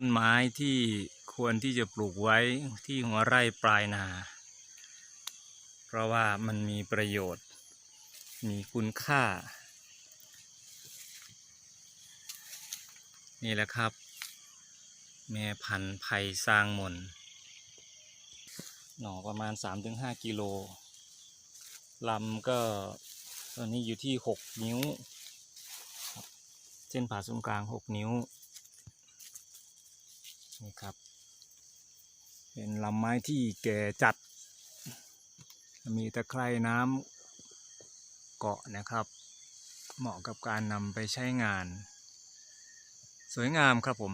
ต้นไม้ที่ควรที่จะปลูกไว้ที่หัวไร่ปลายนา เพราะว่ามันมีประโยชน์ มีคุณค่า นี่แหละครับ แม่พันธุ์ไผ่สร้างมน หน่อประมาณ 3-5 กิโลลำก็ตอนนี้อยู่ที่ 6 นิ้ว เส้นผ่าศูนย์กลาง 6 นิ้ว นี่ครับ เป็นลำไม้ที่แก่จัด มีตะไคร่น้ำเกาะนะครับ เหมาะกับการนำไปใช้งาน สวยงามครับผม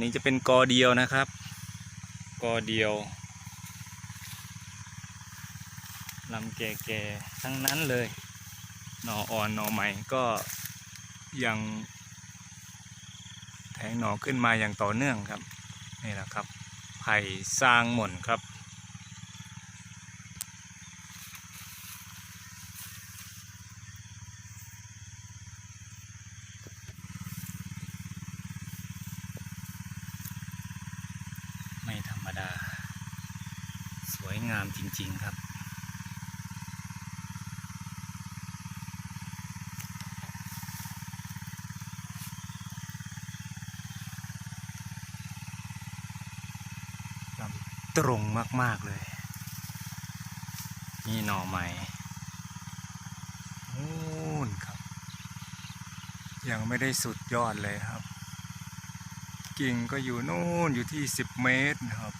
นี่จะเป็นกอเดียวนะครับ กอเดียวลำแก่ๆทั้งนั้นเลยหน่ออ่อนหน่อใหม่ก็ยังแทงหน่อขึ้นมาอย่างต่อเนื่องครับ นี่แหละครับไผ่สร้างหม่นครับ ไม่ธรรมดา สวยงามจริง ๆ ครับ ตรงมาก ๆ เลย นี่หน่อใหม่นู่นครับ ยังไม่ได้สุดยอดเลยครับ กิ่งก็อยู่นู่นอยู่ที่ 10 เมตรนะครับ